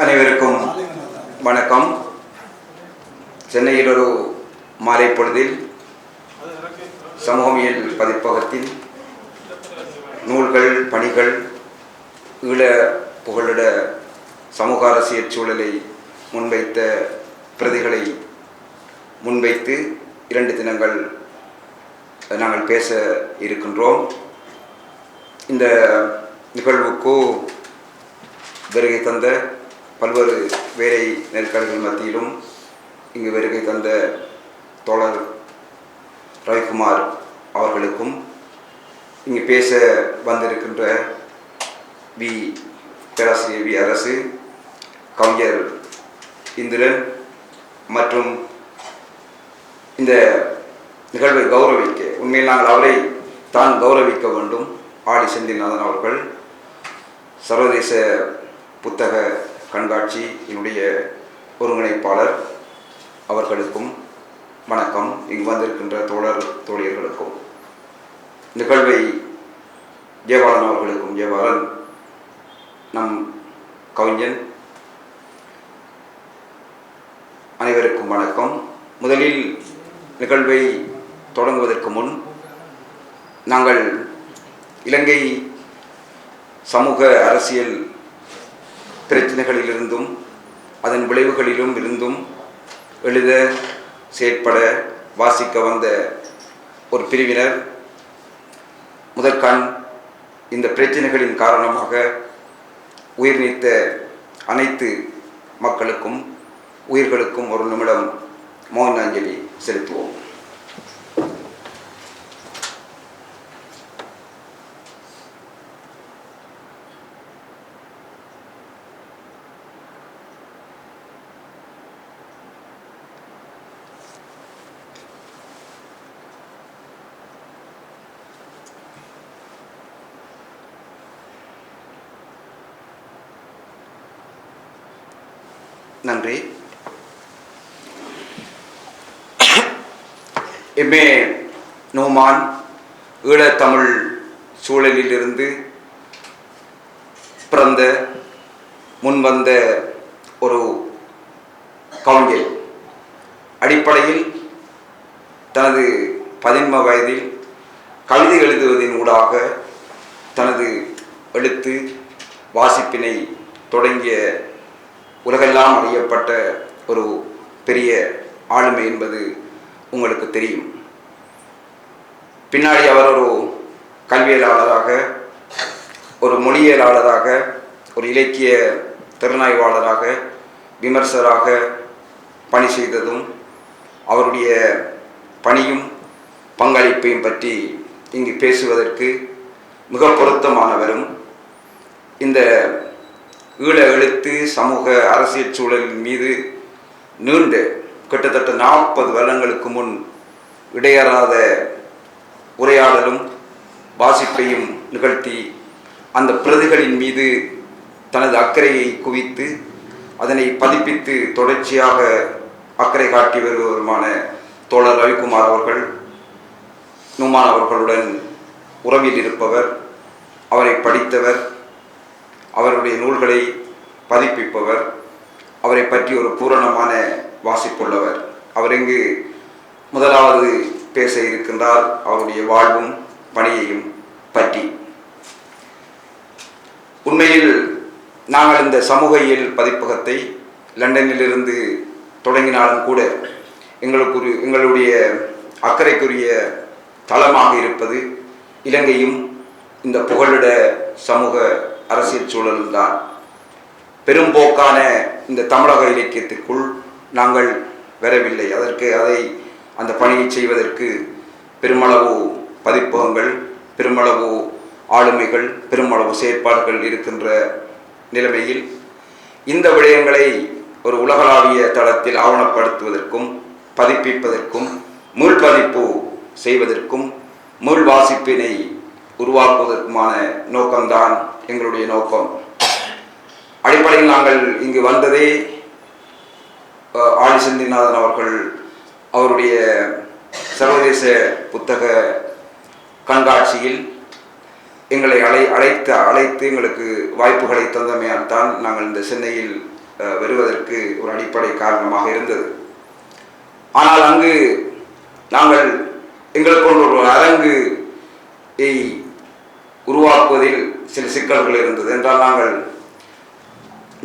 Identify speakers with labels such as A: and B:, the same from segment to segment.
A: அனைவருக்கும் வணக்கம். சென்னையில் ஒரு மாலை பொழுதில் சமூகமியல் பதிப்பகத்தில் நூல்கள் பணிகள் ஈழ புகழிட சமூக அரசியல் சூழலை முன்வைத்த பிரதிகளை முன்வைத்து இரண்டு தினங்கள் நாங்கள் பேச இருக்கின்றோம். இந்த நிகழ்வுக்கு வருகை தந்த பல்வேறு வேலை நெருக்கடிகள் மத்தியிலும் இங்கு வருகை தந்த தோழர் ரவிக்குமார் அவர்களுக்கும் இங்கு பேச வந்திருக்கின்ற வி பேராசிரியர் வி அரசு கவிஞர் இந்திரன் மற்றும் இந்த நிகழ்வை கௌரவிக்க உண்மையில் நாங்கள் அவரை தான் கௌரவிக்க வேண்டும். ஆடி செந்தில்நாதன் அவர்கள் சர்வதேச புத்தக கண்காட்சியினுடைய ஒருங்கிணைப்பாளர் அவர்களுக்கும் வணக்கம். இங்கு வந்திருக்கின்ற தோழர் தோழியர்களுக்கும் நிகழ்வை ஜெயபாலன் அவர்களுக்கும் ஜெயபாலன் நம் கவிஞன் அனைவருக்கும் வணக்கம். முதலில் நிகழ்வை தொடங்குவதற்கு முன் நாங்கள் இலங்கை சமூக அரசியல் பிரச்சனைகளிலிருந்தும் அதன் விளைவுகளிலும் இருந்தும் எழுத செயற்பட வாசிக்க வந்த ஒரு பிரிவினர். முதற்கண் இந்த பிரச்சனைகளின் காரணமாக உயிர் நீத்த அனைத்து மக்களுக்கும் உயிர்களுக்கும் ஒரு நிமிடம் மோகனாஞ்சலி செலுத்துவோம். நன்றி. எம்ஏ நோமான் ஈழத்தமிழ் சூழலிலிருந்து பிறந்த முன்வந்த ஒரு கவிஞர். அடிப்படையில் தனது பதின்ம வயதில் கவிதை எழுதுவதின் ஊடாக தனது எழுத்து வாசிப்பினை தொடங்கிய உலகெல்லாம் அறியப்பட்ட ஒரு பெரிய ஆளுமை என்பது உங்களுக்கு தெரியும். பின்னாடி அவர் ஒரு கல்வியலாளராக ஒரு மொழியியலாளராக ஒரு இலக்கிய திறனாய்வாளராக விமர்சகராக பணி செய்ததும் அவருடைய பணியும் பங்களிப்பையும் பற்றி இங்கு பேசுவதற்கு மிக பொருத்தமானவரும் இந்த ஈழ எழுத்து சமூக அரசியல் சூழலின் மீது நீண்ட கிட்டத்தட்ட நாற்பது வருடங்களுக்கு முன் இடையறாத உரையாடலும் வாசிப்பையும் நிகழ்த்தி அந்த பிரதிகளின் மீது தனது அக்கறையை குவித்து அதனை பதிப்பித்து தொடர்ச்சியாக அக்கறை காட்டி வருபவருமான தோழர் ரவிக்குமார் அவர்கள் நுமான் அவர்களுடன் உறவில் இருப்பவர் அவரை படித்தவர் அவருடைய நூல்களை பதிப்பிப்பவர் அவரை பற்றி ஒரு பூரணமான வாசிப்புள்ளவர். அவர் இங்கு முதலாவது பேச இருக்கின்றார். அவருடைய வாழ்வும் பணியையும் பற்றி. உண்மையில் நாங்கள் இந்த சமூக இயல் பதிப்பகத்தை லண்டனிலிருந்து தொடங்கினாலும் கூட எங்களுக்கு ஒரு எங்களுடைய அக்கறைக்குரிய தளமாக இருப்பது இலங்கையும் இந்த புகழிட சமூக அரசியல் சூழல்தான். பெரும்போக்கான இந்த தமிழக இலக்கியத்திற்குள் நாங்கள் வரவில்லை. அதற்கு அதை அந்த பணியை செய்வதற்கு பெருமளவு பதிப்பகங்கள் பெருமளவு ஆளுமைகள் பெருமளவு செயற்பாடுகள் இருக்கின்ற நிலைமையில் இந்த விடயங்களை ஒரு உலகளாவிய தளத்தில் ஆவணப்படுத்துவதற்கும் பதிப்பிப்பதற்கும் முள் பதிப்பு செய்வதற்கும் முள் வாசிப்பினை உருவாக்குவதற்குமான நோக்கம்தான் எங்களுடைய நோக்கம். அடிப்படையில் நாங்கள் இங்கு வந்ததே அஹ், செந்திநாதன் அவர்கள் அவருடைய சர்வதேச புத்தக கண்காட்சியில் எங்களை அழை அழைத்து அழைத்து எங்களுக்கு வாய்ப்புகளை தந்தமையால் தான் நாங்கள் இந்த சென்னையில் வருவதற்கு ஒரு அடிப்படை காரணமாக இருந்தது. ஆனால் அங்கு நாங்கள் எங்களுக்கு ஒரு அரங்கு உருவாக்குவதில் சில சிக்கல்கள் இருந்தது என்றால் நாங்கள்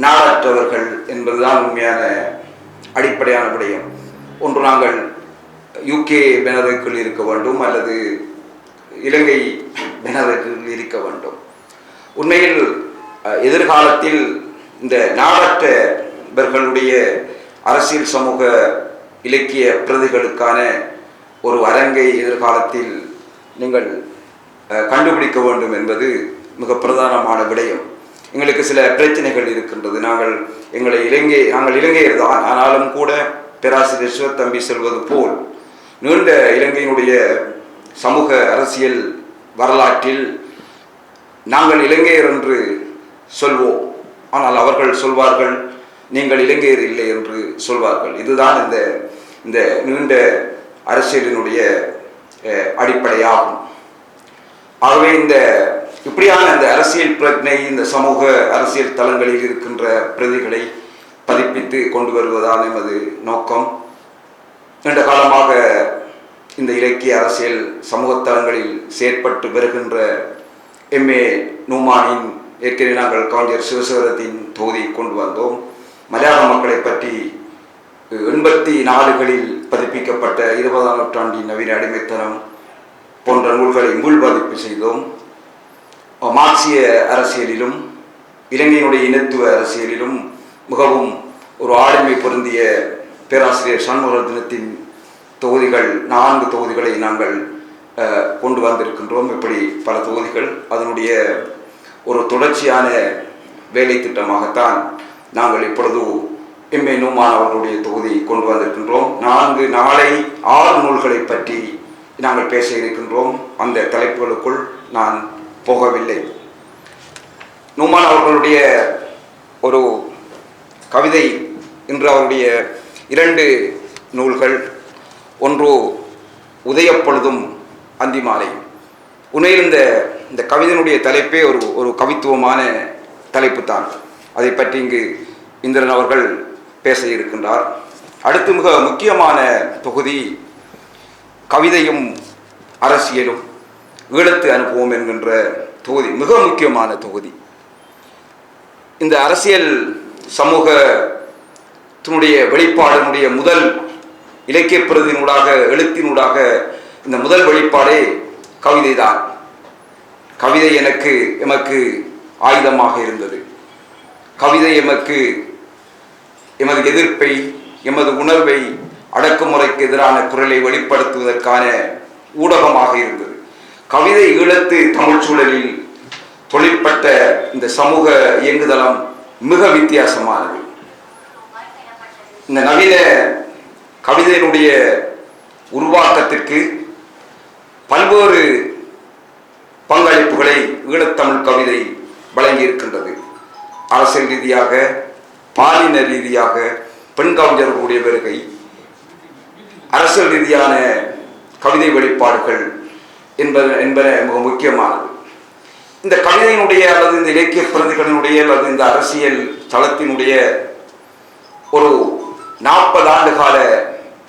A: நாடற்றவர்கள் என்பதுதான் உண்மையான அடிப்படையான விடயம். ஒன்று நாங்கள் யூகே பெனதற்குள் இருக்க வேண்டும் அல்லது இலங்கை பெனதற்குள் இருக்க வேண்டும். உண்மையில் எதிர்காலத்தில் இந்த நாடற்றவர்களுடைய அரசியல் சமூக இலக்கிய பிரதிகளுக்கான ஒரு அரங்கை எதிர்காலத்தில் நீங்கள் கண்டுபிடிக்க வேண்டும் என்பது மிக பிரதானமான விடயம். எங்களுக்கு சில பிரச்சனைகள் இருக்கின்றது. நாங்கள் எங்களை இலங்கை நாங்கள் இலங்கையர் தான். ஆனாலும் கூட பேராசிரியர் சிவத்தம்பி சொல்வது போல் நீண்ட இலங்கையினுடைய சமூக அரசியல் வரலாற்றில் நாங்கள் இலங்கையர் என்று சொல்வோம். ஆனால் அவர்கள் சொல்வார்கள் நீங்கள் இலங்கையர் இல்லை என்று சொல்வார்கள். இதுதான் இந்த இந்த நீண்ட அரசியலினுடைய அடிப்படையாகும். ஆகவே இந்த இப்படியான இந்த அரசியல் பிரச்சனை இந்த சமூக அரசியல் தளங்களில் இருக்கின்ற பிரதிகளை பதிப்பித்து கொண்டு வருவதால் எமது நோக்கம். நீண்ட காலமாக இந்த இலக்கிய அரசியல் சமூக தளங்களில் செயற்பட்டு வருகின்ற எம்ஏ நூமானின் ஏற்கனவே நாங்கள் கவிஞர் சிவசேகரத்தின் தொகுதி கொண்டு வந்தோம். மலையாள மக்களை பற்றி எண்பத்தி நாலுகளில் பதிப்பிக்கப்பட்ட இருபதாம் நூற்றாண்டின் நவீன அடிமைத்தனம் போன்ற நூல்களை முள் பதிப்பு செய்தோம். மார்க்சிய அரசியலிலும் இலங்கையினுடைய இனத்துவ அரசியலிலும் மிகவும் ஒரு ஆளுமை பொருந்திய பேராசிரியர் சண்முகரத்னத்தின் தொகுதிகள் நான்கு தொகுதிகளை நாங்கள் கொண்டு வந்திருக்கின்றோம். இப்படி பல தொகுதிகள். அதனுடைய ஒரு தொடர்ச்சியான வேலை திட்டமாகத்தான் நாங்கள் இப்பொழுது எம்ஏ நூமான் அவர்களுடைய தொகுதி கொண்டு வந்திருக்கின்றோம். நான்கு நாளை ஆறு நூல்களை பற்றி நாங்கள் பேச இருக்கின்றோம். அந்த தலைப்புகளுக்குள் நான் போகவில்லை. நுமான் அவர்களுடைய ஒரு கவிதை இன்று அவருடைய இரண்டு நூல்கள். ஒன்று உதயப்பொழுதும் அந்திமாலை உண்மையில் இந்த இந்த கவிதையினுடைய தலைப்பே ஒரு ஒரு கவித்துவமான தலைப்பு தான். அதை பற்றி இங்கு இந்திரன் அவர்கள் பேச இருக்கின்றார். அடுத்து மிக முக்கியமான தொகுதி கவிதையும் அரசியலும் ஈழத்து அனுபவம் என்கின்ற தொகுதி மிக முக்கியமான தொகுதி. இந்த அரசியல் சமூகத்தினுடைய வெளிப்பாடினுடைய முதல் இலக்கிய பிரதியினூடாக எழுத்தினூடாக இந்த முதல் வெளிப்பாடே கவிதை தான் கவிதை எனக்கு எமக்கு ஆயுதமாக இருந்தது. கவிதை எமக்கு எமது எதிர்ப்பை எமது உணர்வை அடக்குமுறைக்கு எதிரான குரலை வெளிப்படுத்துவதற்கான ஊடகமாக இருந்தது. கவிதை ஈழத்து தமிழ் சூழலில் தொழிற்பட்ட இந்த சமூக இயங்குதளம் மிக வித்தியாசமானது. இந்த நவீன கவிதையினுடைய உருவாக்கத்திற்கு பல்வேறு பங்களிப்புகளை ஈழத்தமிழ் கவிதை வழங்கி இருக்கின்றது அரசியல் ரீதியாக பாலின ரீதியாக பெண் கவிஞர்களுடைய வருகை அரசியல் ரீதியான கவிதை வெளிப்பாடுகள் என்பது என்பன மிக முக்கியமானது. இந்த கவிதையினுடைய அல்லது இந்த இலக்கிய பிரதிகளினுடைய அல்லது இந்த அரசியல் தளத்தினுடைய ஒரு நாற்பது ஆண்டு கால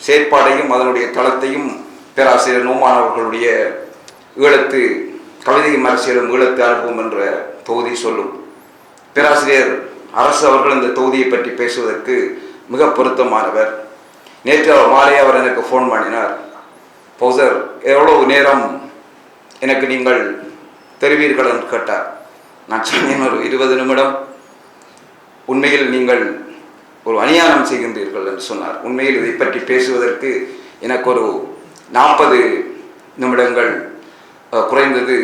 A: செயற்பாடையும் அதனுடைய தளத்தையும் பேராசிரியர் நோமான் அவர்களுடைய ஈழத்து கவிதையும் அரசியலும் ஈழத்து அனுபவம் என்ற தொகுதி சொல்லும். பேராசிரியர் அரசு அவர்கள் இந்த தொகுதியை பற்றி பேசுவதற்கு மிக பொருத்தமானவர். நேற்று அவர் மாலை அவர் எனக்கு ஃபோன் பண்ணினார். பௌசர் எவ்வளவு நேரம் எனக்கு நீங்கள் தெரிவீர்கள்? என்று கேட்டார். நான் சொன்னேன் ஒரு இருபது நிமிடம். உண்மையில் நீங்கள் ஒரு அநியாயம் செய்கின்றீர்கள் என்று சொன்னார். உண்மையில் இதை பற்றி பேசுவதற்கு எனக்கு ஒரு நாற்பது நிமிடங்கள் குறைந்தது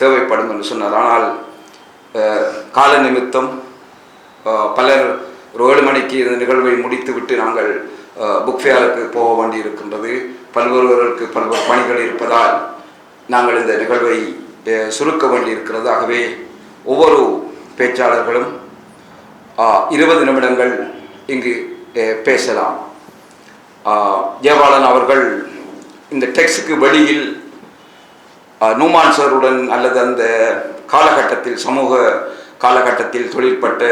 A: தேவைப்படும் என்று சொன்னார். ஆனால் கால நிமித்தம் பலர் ஒரு ஏழு மணிக்கு இந்த நிகழ்வை முடித்துவிட்டு நாங்கள் புக் ஃபேருக்கு போக வேண்டியிருக்கின்றது பல்வேறுவர்களுக்கு பல்வேறு பணிகள் இருப்பதால் நாங்கள் இந்த நிகழ்வை சுருக்க வேண்டியிருக்கிறது ஆகவே ஒவ்வொரு பேச்சாளர்களும் இருபது நிமிடங்கள் இங்கு பேசலாம். ஜெயபாலன் அவர்கள் இந்த டெக்ஸுக்கு வெளியில் ஆஹ், நூமான் சாருடன் அல்லது அந்த காலகட்டத்தில் சமூக காலகட்டத்தில் தொழிற்பட்ட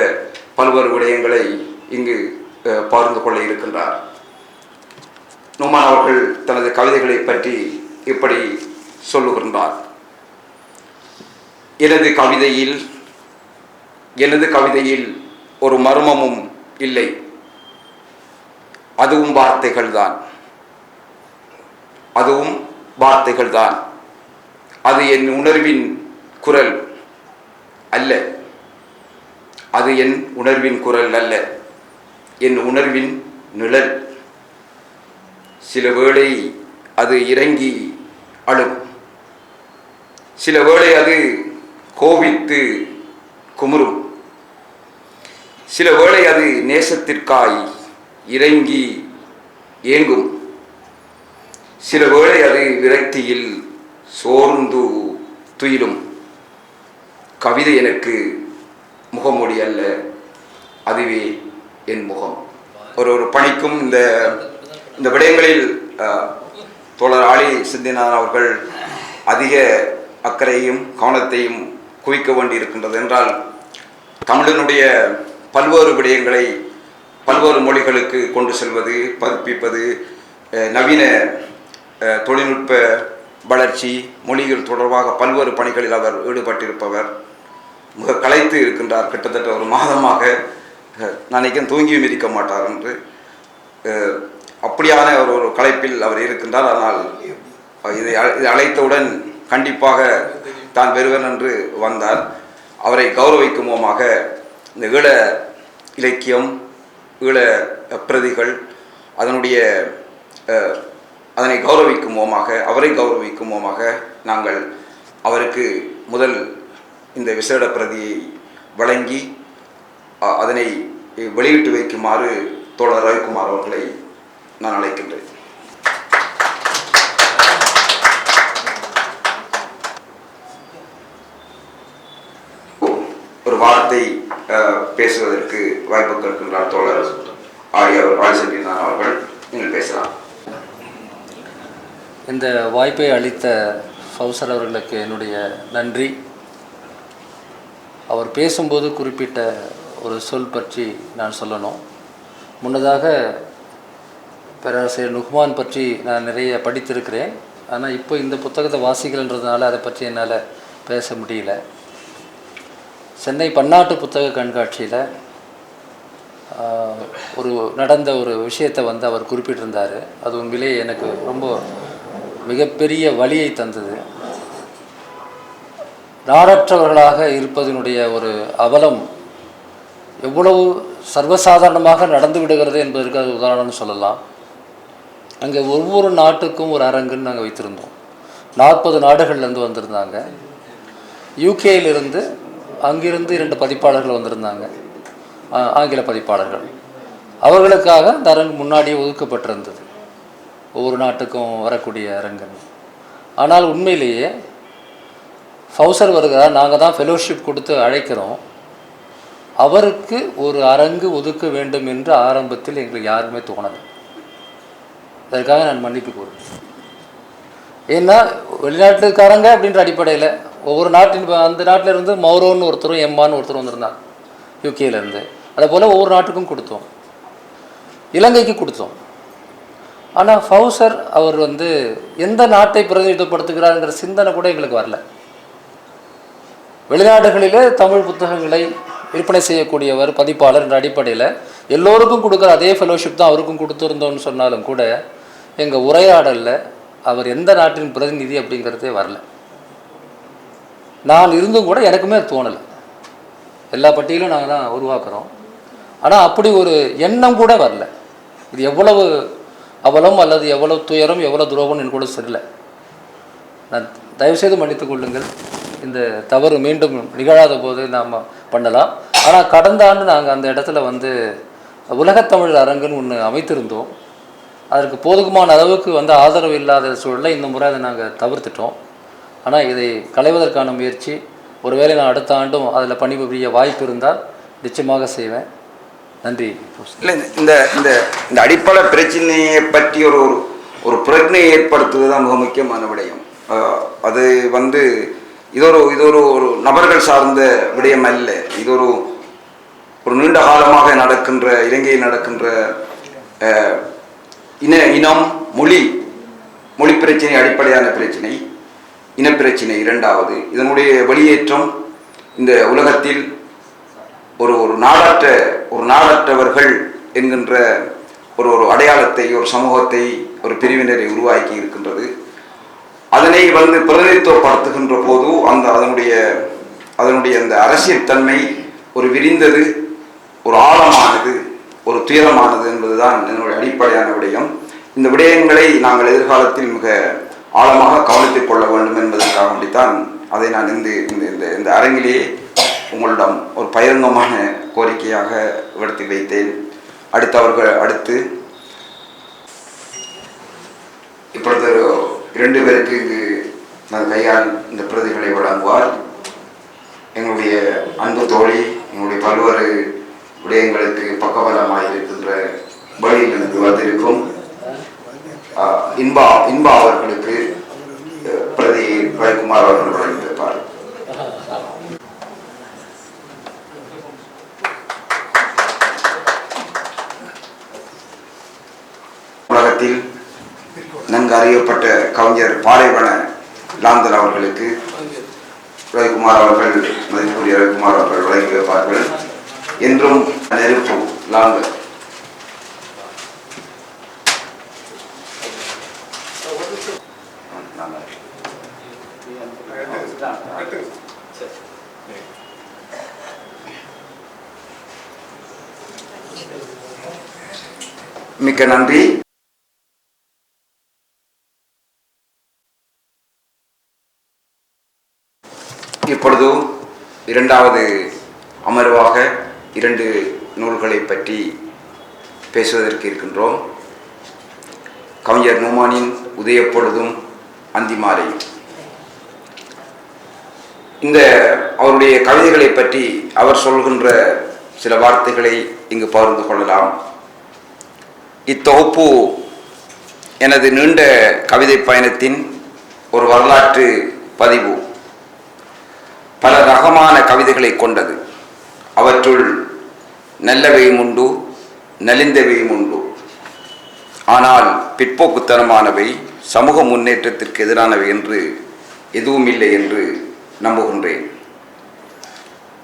A: பல்வேறு விடயங்களை இங்கு பகிர்ந்து கொள்ள இருக்கின்றார். நுமான் அவர்கள் தனது கவிதைகளை பற்றி இப்படி சொல்லுகின்றார். எனது கவிதையில் எனது கவிதையில் ஒரு மர்மமும் இல்லை. அதுவும் வார்த்தைகள்தான் அதுவும் வார்த்தைகள்தான் அது என் உணர்வின் குரல் அல்ல. அது என் உணர்வின் குரல் அல்ல. என் உணர்வின் நிழல். சில வேளை அது இறங்கி அழும். சில வேளை அது கோபித்து குமுறும். சில வேளை அது நேசத்திற்காய் இறங்கி ஏங்கும். சில வேளை அது விரக்தியில் சோர்ந்து துயிலும். கவிதை எனக்கு முகமொழி அல்ல அதுவே என் முகம். ஒரு ஒரு பணிக்கும் இந்த இந்த விடயங்களில் தோழர் ஆலி சித்திநாதன் அவர்கள் அதிக அக்கறையும் கவனத்தையும் குவிக்க வேண்டி இருக்கின்றது என்றால் தமிழனுடைய பல்வேறு விடயங்களை பல்வேறு மொழிகளுக்கு கொண்டு செல்வது பதிப்பிப்பது நவீன தொழில்நுட்ப வளர்ச்சி மொழிகள் தொடர்பாக பல்வேறு பணிகளில் அவர் ஈடுபட்டிருப்பவர். மிக களைத்து இருக்கின்றார் கிட்டத்தட்ட ஒரு மாதமாக. அஹ், நான் தூங்கியும் இருக்க மாட்டார் என்று அப்படியான ஒரு ஒரு கலைப்பில் அவர் இருக்கின்றார். ஆனால் இதை இதை அழைத்தவுடன் கண்டிப்பாக தான் வருவேன் என்று வந்தார். அவரை கௌரவிக்கும் விதமாக இந்த ஈழ இலக்கியம் ஈழ பிரதிகள் அதனுடைய அதனை கௌரவிக்கும் விதமாக அவரை கௌரவிக்கும் விதமாக நாங்கள் அவருக்கு முதல் இந்த விசேட பிரதியை வழங்கி அதனை வெளியிட்டு வைக்குமாறு தோழர் ரவிக்குமார் அவர்களை நான் அழைக்கின்றேன். ஒரு வார்த்தை பேசுவதற்கு வாய்ப்பு கேட்கின்றார் தோழர் ஆடி அவர் அவர்கள் நீங்கள் பேசலாம்.
B: இந்த வாய்ப்பை அளித்த ஃபவுசர் அவர்களுக்கு என்னுடைய நன்றி. அவர் பேசும்போது குறிப்பிட்ட ஒரு சொல் பற்றி நான் சொல்லணும். முன்னதாக பேராசிரியர் நுஹ்மான் பற்றி நான் நிறைய படித்திருக்கிறேன். ஆனால் இப்போ இந்த புத்தகத்தை வாசிக்கலன்றதுனால அதை பற்றி என்னால் பேச முடியல. சென்னை பன்னாட்டு புத்தக கண்காட்சியில் ஒரு நடந்த ஒரு விஷயத்தை வந்து அவர் குறிப்பிட்டிருந்தார். அது உண்மையிலே எனக்கு ரொம்ப மிகப்பெரிய வழியை தந்தது. நாடற்றவர்களாக இருப்பதனுடைய ஒரு அவலம் எவ்வளவு சர்வசாதாரணமாக நடந்து விடுகிறது என்பதற்கு அது உதாரணம்னு சொல்லலாம். அங்கே ஒவ்வொரு நாட்டுக்கும் ஒரு அரங்குன்னு நாங்கள் வைத்திருந்தோம். நாற்பது நாடுகள்லேருந்து வந்திருந்தாங்க. யூகேயிலிருந்து அங்கிருந்து இரண்டு பதிப்பாளர்கள் வந்திருந்தாங்க. ஆ- ஆங்கில பதிப்பாளர்கள். அவர்களுக்காக அந்த அரங்கு முன்னாடியே ஒதுக்கப்பட்டிருந்தது. ஒவ்வொரு நாட்டுக்கும் வரக்கூடிய அரங்கன் ஆனால் உண்மையிலேயே ஃபவுசர் வருகிறார் நாங்கள் தான் ஃபெலோஷிப் கொடுத்து அழைக்கிறோம். அவருக்கு ஒரு அரங்கு ஒதுக்க வேண்டும் என்று ஆரம்பத்தில் எங்களுக்கு யாருமே தோணலை. அதற்காக நான் மன்னிப்பு கூறுவேன் ஏன்னா வெளிநாட்டுக்காரங்க அப்படின்ற அடிப்படையில் ஒவ்வொரு நாட்டின் அந்த நாட்டில் இருந்து மௌரோன்னு ஒருத்தரும் எம்மான்னு ஒருத்தரும் வந்திருந்தாங்க யூகேலேருந்து அதே போல் ஒவ்வொரு நாட்டுக்கும் கொடுத்தோம். இலங்கைக்கு கொடுத்தோம். ஆனால் ஃபவுசர் அவர் வந்து எந்த நாட்டை பிரதிநிதித்துவப்படுத்துகிறாருங்கிற சிந்தனை கூட எங்களுக்கு வரல. வெளிநாடுகளிலே தமிழ் புத்தகங்களை விற்பனை செய்யக்கூடியவர் பதிப்பாளர் என்ற அடிப்படையில் எல்லோருக்கும் கொடுக்குற அதே ஃபெலோஷிப் தான் அவருக்கும் கொடுத்துருந்தோம்னு சொன்னாலும் கூட எங்கள் உரையாடலில் அவர் எந்த நாட்டின் பிரதிநிதி அப்படிங்கிறதே வரல. நான் இருந்தும் கூட எனக்குமே தோணலை. எல்லா பட்டியலும் நாங்கள் தான் உருவாக்குறோம். ஆனால் அப்படி ஒரு எண்ணம் கூட வரல. இது எவ்வளவு அவலம் அல்லது எவ்வளவு துயரம் எவ்வளோ துரோகம் எனக்கு கூட சொல்லலை நான் தயவுசெய்து மன்னித்து கொள்ளுங்கள். இந்த தவறு மீண்டும் நிகழாத போது நாம் பண்ணலாம். ஆனால் கடந்த ஆண்டு நாங்கள் அந்த இடத்துல வந்து உலகத்தமிழ் அரங்குன்னு ஒன்று அமைத்திருந்தோம். அதற்கு போதுமான அளவுக்கு வந்து ஆதரவு இல்லாத சூழலை இந்த முறை அதை நாங்கள் தவிர்த்துட்டோம். ஆனால் இதை களைவதற்கான முயற்சி ஒருவேளை நான் அடுத்த ஆண்டும் அதில் பணிபுரிய வாய்ப்பு இருந்தால் நிச்சயமாக செய்வேன். நன்றி.
A: இல்லை இந்த இந்த இந்த அடிப்படை பிரச்சனையை பற்றி ஒரு ஒரு ஒரு பிரச்சனையை ஏற்படுத்துவது தான் மிக முக்கியமான விடயம். அது வந்து இது ஒரு இது ஒரு ஒரு நபர்கள் சார்ந்த விடயம் அல்ல. இது ஒரு ஒரு நீண்ட காலமாக நடக்கின்ற இலங்கையில் நடக்கின்ற இன இனம் மொழி மொழி பிரச்சனை அடிப்படையான பிரச்சனை இனப்பிரச்சனை இரண்டாவது. இதனுடைய வெளியேற்றம் இந்த உலகத்தில் ஒரு ஒரு நாடற்ற ஒரு நாடற்றவர்கள் என்கின்ற ஒரு ஒரு அடையாளத்தை ஒரு சமூகத்தை ஒரு பிரிவினரை உருவாக்கி இருக்கின்றது. அதனை வந்து பிரதிநிதித்துவப்படுத்துகின்ற போது அந்த அதனுடைய அதனுடைய அந்த அரசியல் தன்மை ஒரு விரிந்தது ஒரு ஆழமானது. ஒரு துயரமானது என்பதுதான் என்னுடைய அடிப்படையான விடயம். இந்த விடயங்களை நாங்கள் எதிர்காலத்தில் மிக ஆழமாக கவனித்துக் கொள்ள வேண்டும் என்பதற்காக வேண்டித்தான் அதை நான் இந்த இந்த இந்த இந்த அரங்கிலேயே உங்களிடம் ஒரு பகிரங்கமான கோரிக்கையாக எடுத்து வைத்தேன். அடுத்தவர்கள் அடுத்து இப்பொழுது இரண்டு பேருக்கு இங்கு நான் கையால் இந்த பிரதிகளை வழங்குவார். எங்களுடைய அன்பு தோழி எங்களுடைய பல்வேறு விடயங்களுக்கு பக்கபலமாக இருக்கின்ற வழியில் எனக்கு வந்திருக்கும். இன்பா இன்பா அவர்களுக்கு பிரதி ரவிக்குமார் அவர்கள் வழங்கியிருப்பார். உலகத்தில் நன்கு அறியப்பட்ட கவிஞர் பாலைவன லாந்தன் அவர்களுக்கு ரவிக்குமார் அவர்கள் மதிப்புரிய ரவிக்குமார் அவர்கள் வழங்கி வைப்பார்கள் என்றும் நெருப்பு லாந்தன் மிக்க நன்றி. இப்பொழுது இரண்டாவது அமர்வாக இரண்டு நூல்களை பற்றி பேசுவதற்கு இருக்கின்றோம். கவிஞர் நோமானின் உதயப்பொழுதும் அந்திமாலையும் இந்த அவருடைய கவிதைகளை பற்றி அவர் சொல்கின்ற சில வார்த்தைகளை இங்கு பகிர்ந்து கொள்ளலாம். இத்தொகுப்பு எனது நீண்ட கவிதை பயணத்தின் ஒரு வரலாற்று பதிவு. பல ரகமான கவிதைகளை கொண்டது. அவற்றுள் நல்லவையும் உண்டு நலிந்தவையும் உண்டு ஆனால் பிற்போக்குத்தனமானவை சமூக முன்னேற்றத்திற்கு எதிரானவை என்று எதுவும் இல்லை என்று நம்புகின்றேன்.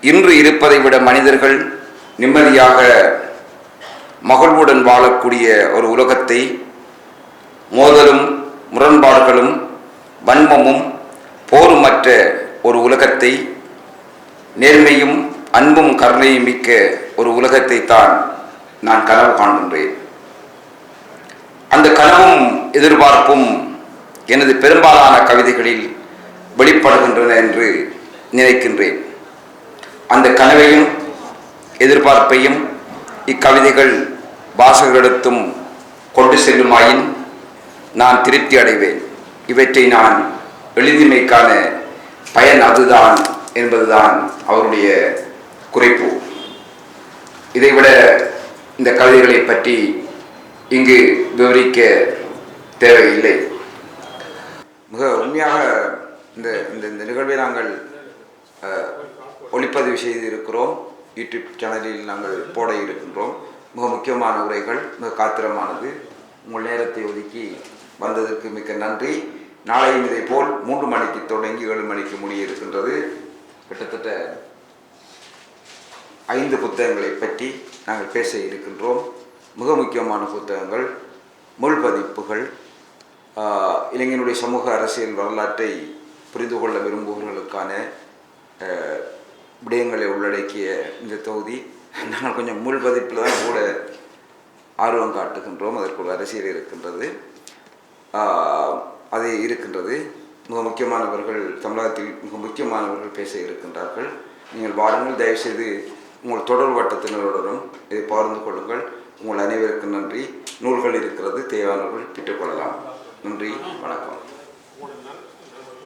A: இன்று இருப்பதை விட மனிதர்கள் நிம்மதியாக மகிழ்வுடன் வாழக்கூடிய ஒரு உலகத்தை மோதலும் முரண்பாடுகளும் வன்மமும் போருமற்ற ஒரு உலகத்தை நேர்மையும் அன்பும் கருணையும் மிக்க ஒரு உலகத்தை தான் நான் கனவு காண்கின்றேன். அந்த கனவும் எதிர்பார்ப்பும் எனது பெரும்பாலான கவிதைகளில் வெளிப்படுகின்றன என்று நினைக்கின்றேன். அந்த கனவையும் எதிர்பார்ப்பையும் இக்கவிதைகள் வாசகரிடத்தும் கொண்டு செல்லுமாயின் நான் திருப்தி அடைவேன். இவற்றை நான் எழுதிமைக்கான பயன் அதுதான் என்பதுதான் அவருடைய குறிப்பு. இதைவிட இந்த கவிதைகளை பற்றி இங்கு விவரிக்க தேவையில்லை. மிக உண்மையாக இந்த இந்த இந்த நிகழ்வை நாங்கள் ஒளிப்பதிவு செய்து இருக்கிறோம் யூடியூப் சேனலில் நாங்கள் போட இருக்கின்றோம். மிக முக்கியமான உரைகள் மிக காத்திரமானது. உங்கள் நேரத்தை ஒதுக்கி வந்ததற்கு மிக்க நன்றி. நாளையும் இதே போல் மூன்று மணிக்கு தொடங்கி ஏழு மணிக்கு முடிய இருக்கின்றது. கிட்டத்தட்ட ஐந்து புத்தகங்களை பற்றி நாங்கள் பேச இருக்கின்றோம். மிக முக்கியமான புத்தகங்கள் முள் பதிப்புகள் இளைஞனுடைய சமூக அரசியல் வரலாற்றை புரிந்து கொள்ள விரும்புபவர்களுக்கான விடயங்களை உள்ளடக்கிய இந்த தொகுதி. நாங்கள் கொஞ்சம் முள் பதிப்பில் தான் கூட ஆர்வம் காட்டுகின்றோம். அதற்கு ஒரு அரசியல் இருக்கின்றது. அது இருக்கின்றது. மிக முக்கியமானவர்கள் தமிழகத்தில் மிக முக்கியமானவர்கள் பேச இருக்கின்றார்கள். நீங்கள் வாருங்கள் தயவுசெய்து உங்கள் தொடர் வட்டத்தினருடனும் இதை பகிர்ந்து கொள்ளுங்கள். உங்கள் அனைவருக்கும் நன்றி. நூல்கள் இருக்கிறது தேவையானவர்கள் பெற்றுக்கொள்ளலாம் நன்றி வணக்கம்.